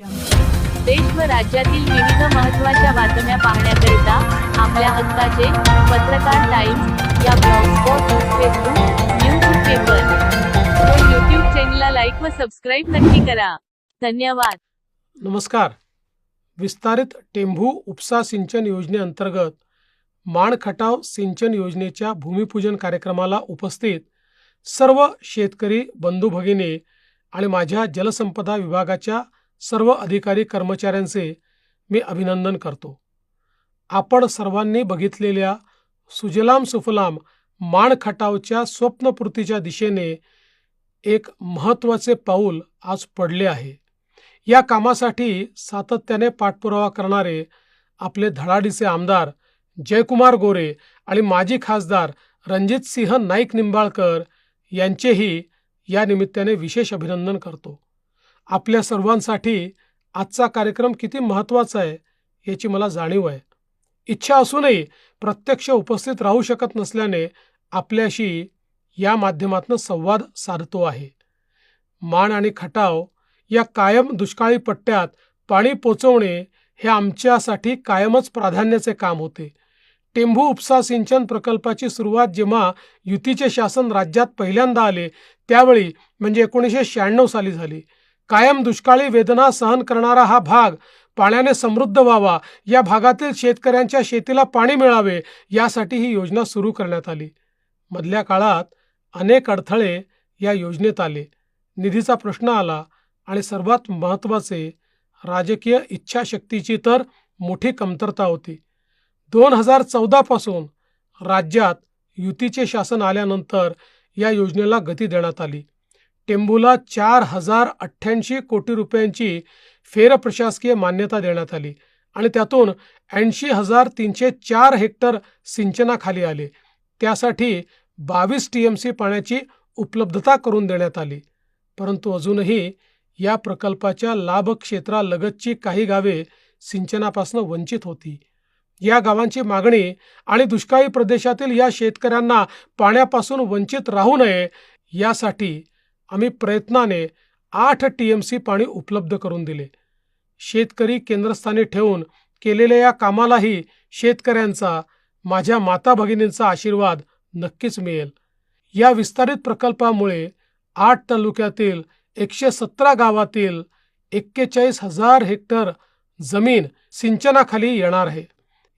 देश व राज्यातील विविध महत्त्वाच्या बातम्या पाहण्याकरिता आपल्या हक्काचे पत्रकार टाइम्स या ब्लॉगस्पॉट फेसबुक न्यूज पेपर. व यूट्यूब चॅनलला लाईक व सबस्क्राईब नक्की करा. धन्यवाद. नमस्कार. विस्तारित टेंभू उपसा सिंचन योजनेअंतर्गत माण खटाव सिंचन योजनेच्या भूमिपूजन कार्यक्रमाला उपस्थित सर्व शेतकरी बंधू भगिनी आणि माझ्या जलसंपदा विभागाच्या सर्व अधिकारी कर्मचाऱ्यांचे मी अभिनंदन करतो. आपण सर्वांनी बघितलेल्या सुजलाम सुफलाम माणखटावच्या स्वप्नपूर्तीच्या दिशेने एक महत्त्वाचे पाऊल आज पडले आहे. या कामासाठी सातत्याने पाठपुरावा करणारे आपले धडाडीचे आमदार जयकुमार गोरे आणि माजी खासदार रणजित सिंह नाईक निंबाळकर यांचेही या निमित्ताने विशेष अभिनंदन करतो. आपल्या सर्वांसाठी आजचा कार्यक्रम किती महत्त्वाचा आहे याची मला जाणीव आहे. इच्छा असूनही प्रत्यक्ष उपस्थित राहू शकत नसल्याने आपल्याशी या माध्यमातून संवाद साधतो आहे. माण आणि खटाव या कायम दुष्काळी पट्ट्यात पाणी पोचवणे हे आमच्यासाठी कायमच प्राधान्याचे काम होते. टेंभू उपसा सिंचन प्रकल्पाची सुरुवात जेव्हा युतीचे शासन राज्यात पहिल्यांदा आले त्यावेळी म्हणजे एकोणीसशे शहाण्णव साली झाली. कायम दुष्काळी वेदना सहन करणारा हा भाग पाण्याने समृद्ध व्हावा. या भागातील शेतकऱ्यांच्या शेतीला पाणी मिळावे यासाठी ही योजना सुरू करण्यात आली. मधल्या काळात अनेक अडथळे या योजनेत आले. निधीचा प्रश्न आला आणि सर्वात महत्त्वाचे राजकीय इच्छाशक्तीची तर मोठी कमतरता होती. दोन हजार चौदापासून राज्यात युतीचे शासन आल्यानंतर या योजनेला गती देण्यात आली. टेंबूला चार हजार अठ्ठ्याऐंशी कोटी रुपयांची फेरप्रशासकीय मान्यता देण्यात आली आणि त्यातून ऐंशी हजार तीनशे चार हेक्टर सिंचनाखाली आले. त्यासाठी बावीस टी एम सी पाण्याची उपलब्धता करून देण्यात आली. परंतु अजूनही या प्रकल्पाच्या लाभक्षेत्रालगतची काही गावे सिंचनापासून वंचित होती. या गावांची मागणी आणि दुष्काळी प्रदेशातील या शेतकऱ्यांना पाण्यापासून वंचित राहू नये यासाठी आम्ही प्रयत्नाने आठ टी एम सी पाणी उपलब्ध करून दिले. शेतकरी केंद्रस्थानी ठेवून केलेल्या या कामालाही शेतकऱ्यांचा माझ्या माता भगिनींचा आशीर्वाद नक्कीच मिळेल. या विस्तारित प्रकल्पामुळे आठ तालुक्यातील एकशे सतरा गावातील एक्केचाळीस हजार हेक्टर जमीन सिंचनाखाली येणार आहे.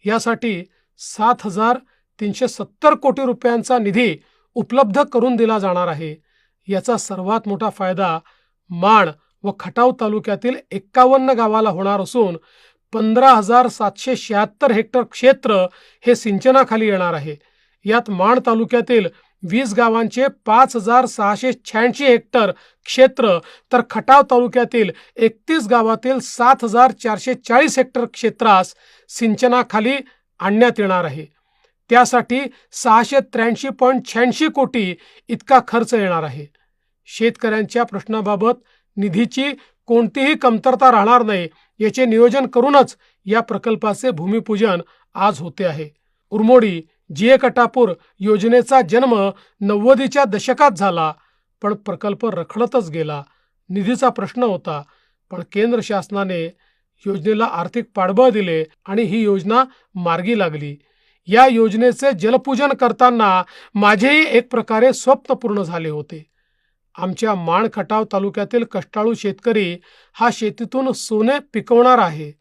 यासाठी सात हजार तीनशे सत्तर कोटी रुपयांचा निधी उपलब्ध करून दिला जाणार आहे. याचा सर्वात मोठा फायदा माण व खटाव तालुक्यातील एक्कावन्न गावाला होणार असून पंधरा हजार सातशे शहात्तर हेक्टर क्षेत्र हे सिंचनाखाली येणार आहे. यात माण तालुक्यातील वीस गावांचे पाच हजार सहाशे शहाऐंशी हेक्टर क्षेत्र तर खटाव तालुक्यातील एकतीस गावातील सात हजार चारशे चाळीस हेक्टर क्षेत्रास सिंचनाखाली आणण्यात येणार आहे. त्यासाठी सहाशे त्र्याऐंशी पॉईंट शहाऐंशी कोटी इतका खर्च येणार आहे. शेतकऱ्यांच्या प्रश्नाबाबत निधीची कोणतीही कमतरता राहणार नाही याचे नियोजन करूनच या प्रकल्पाचे भूमिपूजन आज होते आहे. उर्मोडी जिए कटापूर योजनेचा जन्म नव्वदीच्या दशकात झाला पण प्रकल्प रखडतच गेला. निधीचा प्रश्न होता पण केंद्र शासनाने योजनेला आर्थिक पाठबळ दिले आणि ही योजना मार्गी लागली. या योजनेचे जलपूजन करताना माझेही एक प्रकारे स्वप्न पूर्ण झाले होते. आमच्या माणखटाव तालुक्यातील कष्टाळू शेतकरी हा शेतीतून सोने पिकवणार आहे.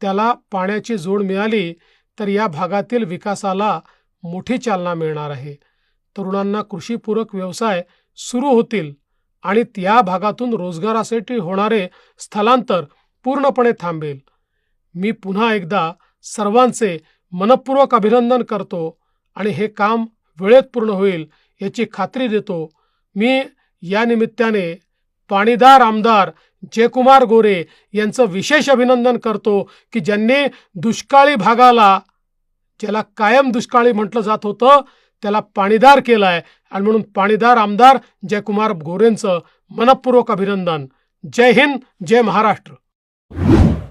त्याला पाण्याची जोड मिळाली तर या भागातील विकासाला मोठी चालना मिळणार आहे. तरुणांना कृषीपूरक व्यवसाय सुरू होतील आणि त्या भागातून रोजगारासाठी होणारे स्थलांतर पूर्णपणे थांबेल. मी पुन्हा एकदा सर्वांचे मनपूर्वक अभिनंदन करतो आणि हे काम वेळेत पूर्ण होईल याची खात्री देतो. मी या निमित्ताने पाणीदार आमदार जयकुमार गोरे यांचं विशेष अभिनंदन करतो की ज्यांनी दुष्काळी भागाला ज्याला कायम दुष्काळी म्हटलं जात होतं त्याला पाणीदार केलाय. आणि म्हणून पाणीदार आमदार जयकुमार गोरेंचं मनपूर्वक अभिनंदन. जय हिंद जय महाराष्ट्र.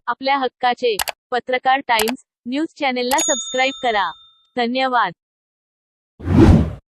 आपल्या हक्काचे पत्रकार टाइम्स न्यूज चॅनेलला सबस्क्राईब करा. धन्यवाद.